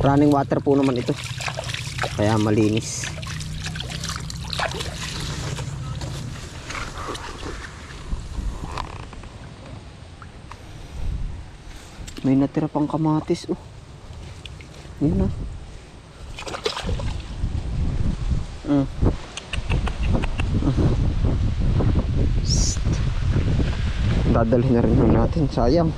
running water po naman ito. Kaya malinis. May natira pang kamatis oh. Yun na mm. Dadalhin na rin natin. Sayang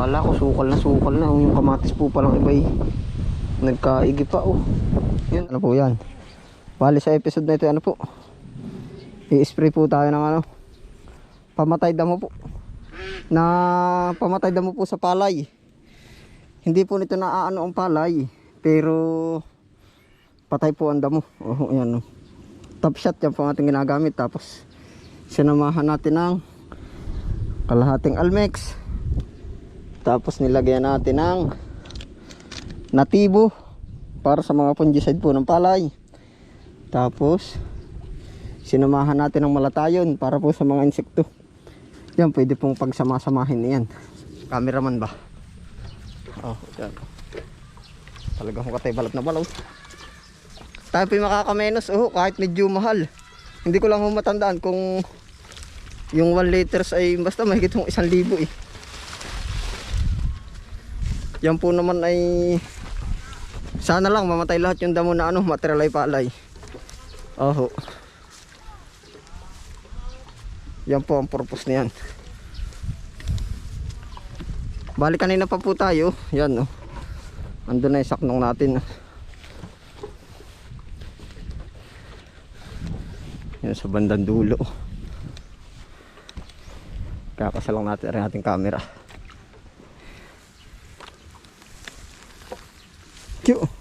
Kala ko sukal na sukal na. Yung kamatis po palang iba'y nagkaigi pa oh. Yun. Ano po yan? Bali sa episode na ito ano po? I-spray po tayo ng ano? Pamatay damo po. Na pamatay damo po sa palay. Hindi po nito naaano ang palay. Pero patay po ang damo. Oh, yan oh. Top shot yan po ang ating ginagamit. Tapos sinamahan natin ng kalahating almex. Tapos nilagyan natin ng natibo para sa mga fungicide po ng palay. Tapos sinamahan natin ng malatayon para po sa mga insekto. Yan, pwede pong pagsamasamahin yan. Cameraman ba? Oh, yan. Talagang katay balat na balaw. Tayo po makakamenos, oh, kahit medyo mahal. Hindi ko lang ho matandaan kung yung 1 liters ay basta mahigit yung 1,000 eh. Yan po naman ay sana lang mamatay lahat yung damo na ano, material ay palay. Oho. Yan po ang purpose niyan. Bali kanina pa po tayo. Yan oh. Andun na yung saknong natin. Yan sa bandang dulo. Kakasalang natin ang ating camera. Cute.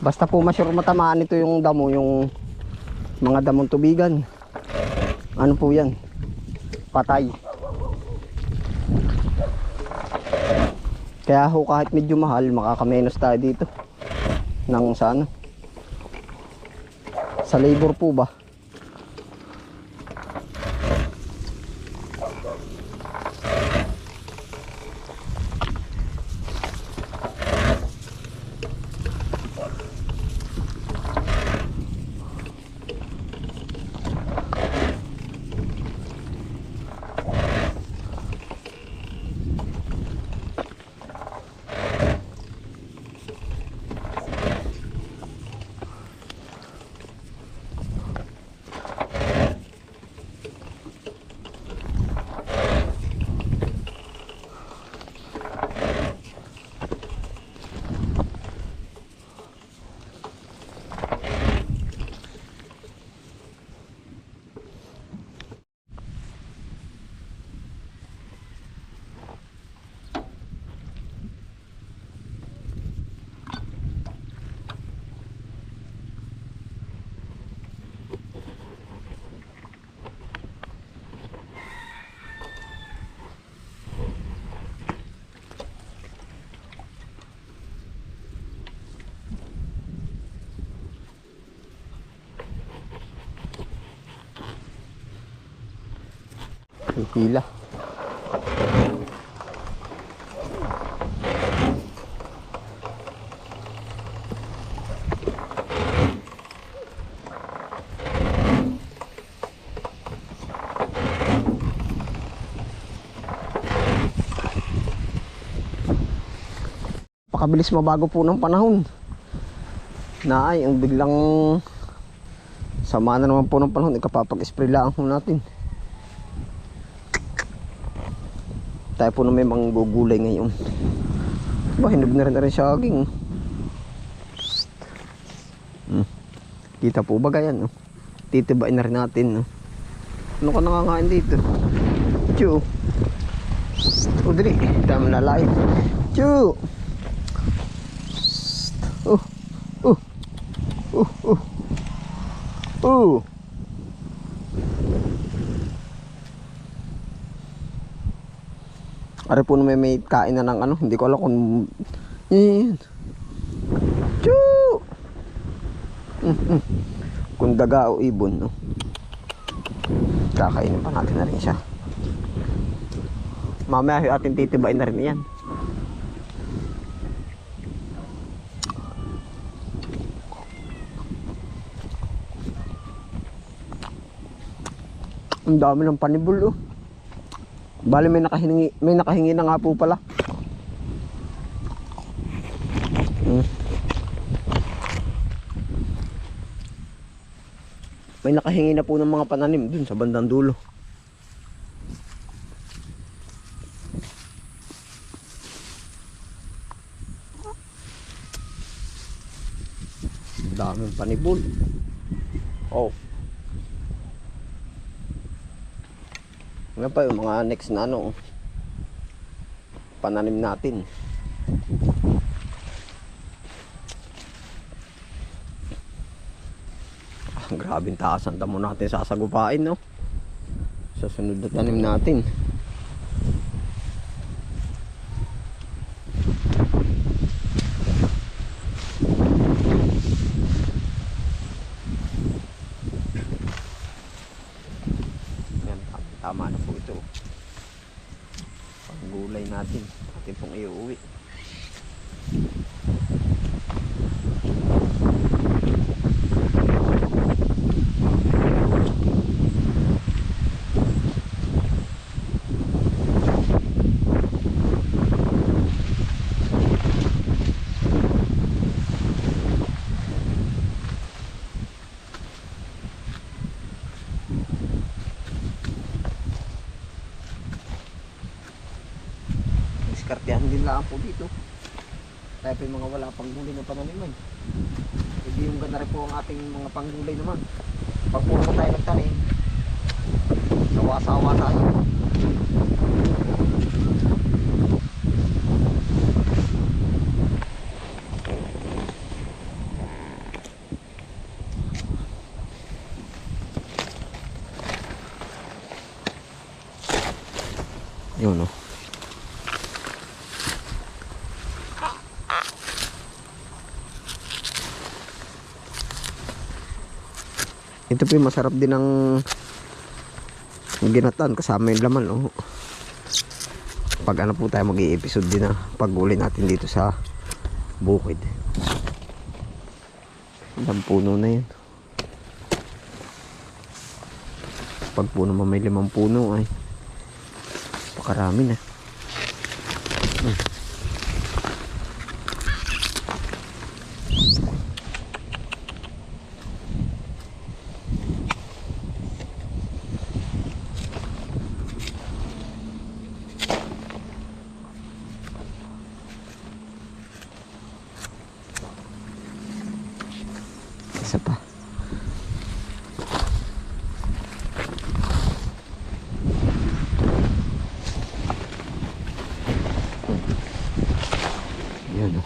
Basta po masyur matamaan ito yung damo, yung mga damong tubigan. Ano po yan? Patay. Kaya ho kahit medyo mahal, makakamenos tayo dito. Nang sa ano? Sa labor po ba? Yung pila. Pakabilis mabago po ng panahon. Na ay, ang biglang sama na naman po ng panahon, ikapapag-spray lang natin. Tayo po na may mga gugulay ngayon. Ba hinog na rin na rin siya aging. Hmm. kita po ba ganyan no? titibain na rin natin no? ano ka nakakain dito? Chu. O dali. Tama na lain Chu. Oh. Oh. Oh. Oh. Oh Ari po may, may kain na ng ano, hindi ko alam kung yan. Choo! Mm, mm. Kung daga o ibon, no. Kakainin pa natin na rin siya. Mamaya ating titibain na rin yan. Ang dami ng panibol, oh. Bali may nakahingi, may nakahingi na nga po pala. Hmm. May nakahingi na po ng mga pananim dun sa bandang dulo. Daming panibol. Oh. Nga pa yung mga next na ano pananim natin. Ah, grabing taas ang damo natin sasagupain no. Sa sunod na tanim natin. Yan, tam- tama na po ito. Panggulay natin. Atin pong iuwi. diskartehan din lang po dito. Tayo po yung mga wala pang gulay ng pananiman eh. hindi yung ganari po ang ating mga panggulay naman. Pag puro po tayo nagtanim sawa-sawa tayo. Yun no? Ito masarap din ng ginatan kasama yung laman oh. Pag ano po tayo mag-i-episode din na pag-uli natin dito sa bukid. Ilang puno na yan. Pag puno mo may limang puno ay pakarami na. Hmm. Isa pa. Yan o.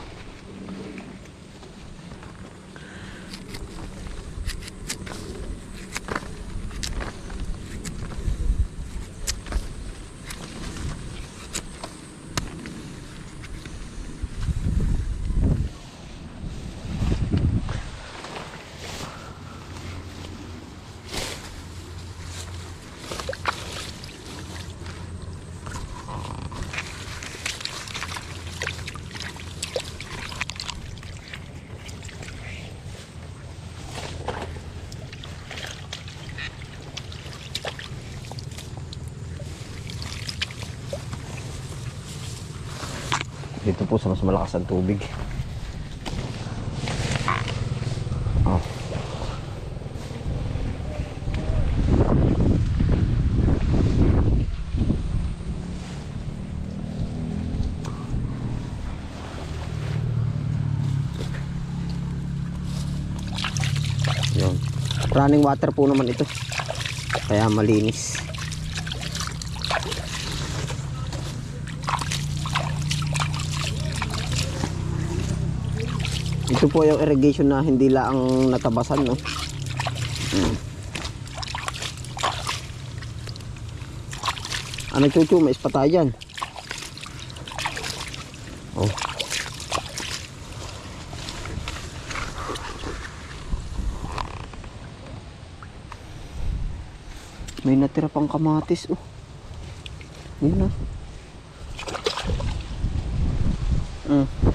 Dito po sa mas malakas ang tubig. Oh. Yun. Running water po naman ito. Kaya malinis. Ito po yung irrigation na hindi lang natabasan, no? Hmm. Ano chuchu, may ispa tayo dyan. Oh. May natira pang kamatis, oh. Yun na. Mm.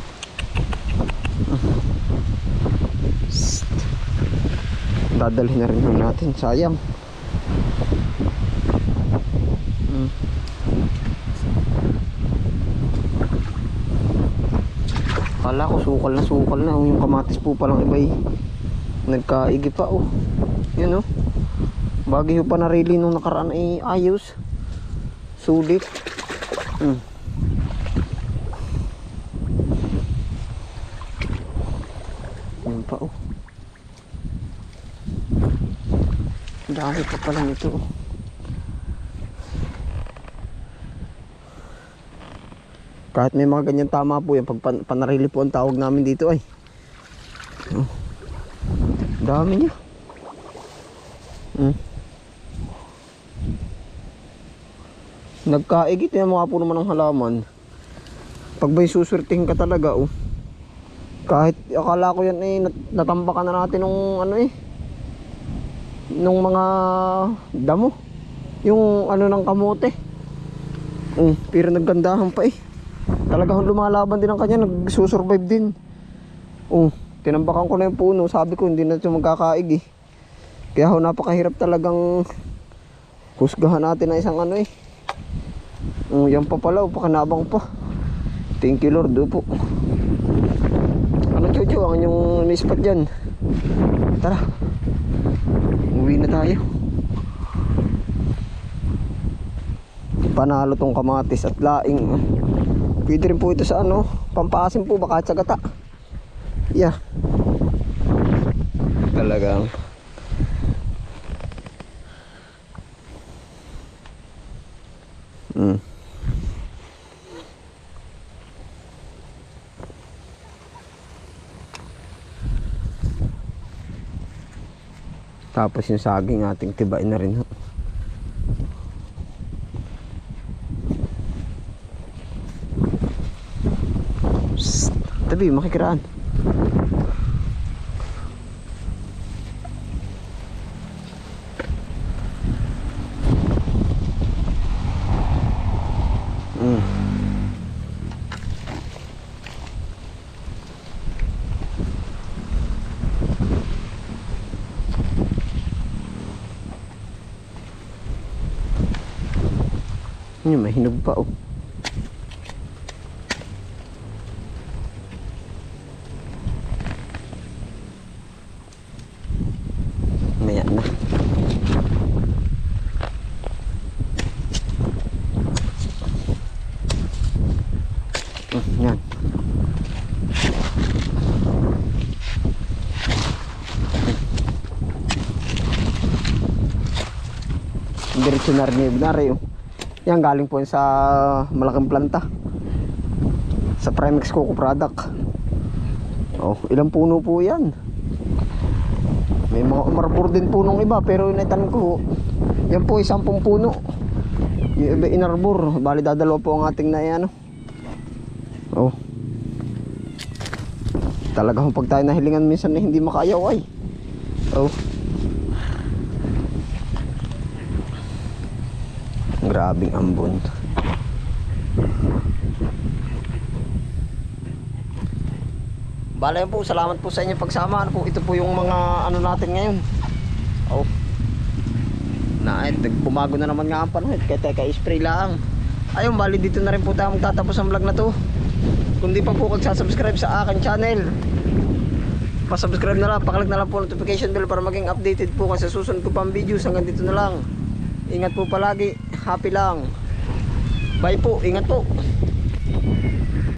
Dadalhin na rin natin. Sayang. Mm. kala ko sukal na sukal na oh, yung kamatis po palang iba eh. nagkaigi pa oh. Yun oh. Bagay pa narili nung nakaraan ay ayos. Sulit. Mm. yun oh Dami pa pala nito. Kahit may mga ganyan tama po yan, pag pan panarili po ang tawag namin dito ay. Oh. Dami niya. Hmm. Nagkaigit yan mga po naman ng halaman. Pag may susurtihin ka talaga oh. Kahit akala ko yan eh nat- natambakan na natin nung ano eh nung mga damo. Yung ano ng kamote. Mm, pero naggandahan pa eh. Talagang lumalaban din ang kanya nagsusurvive din. Oh, tinambakan ko na yung puno sabi ko hindi na ito magkakaig eh. Kaya ho napakahirap talagang husgahan natin na isang ano eh. Oh, yan pa pala oh, pa. Thank you lord po ano chuchu ang inyong nispat dyan? Tara Uwi na tayo. Panalo tong kamatis at laing. Pwede rin po ito sa ano, pampaasim po baka tsagata. Yeah. Talagang Tapos yung saging ating tibain na rin ho. Tabi, makikiraan. Yun, may hinog pa oh. Na. Mm, yan. Diretso na rin yung nari oh. Yan galing po yun sa malaking planta. Sa Primex Coco product. Oh, ilang puno po yan. May mga umarbor din po nung iba pero naitan ko. Yan po isang pong puno. Yung iba inarbor. Bali dadalawa po ang ating na ano. Oh. Talaga pag tayo nahilingan minsan na hindi makayaw ay. Oh. Grabing ambon. Bala po, salamat po sa inyo pagsama. Ano po, ito po yung mga ano natin ngayon. Oh. Na, eh, bumago na naman nga ang panahon. Kaya teka, spray lang. Ayun, bali dito na rin po tayo magtatapos ang vlog na to. Kung di pa po subscribe sa akin channel, pa-subscribe na lang, pakalik na lang po notification bell para maging updated po kasi susunod ko pang videos hanggang dito na lang. Ingat po palagi, happy lang. Bye po, ingat po.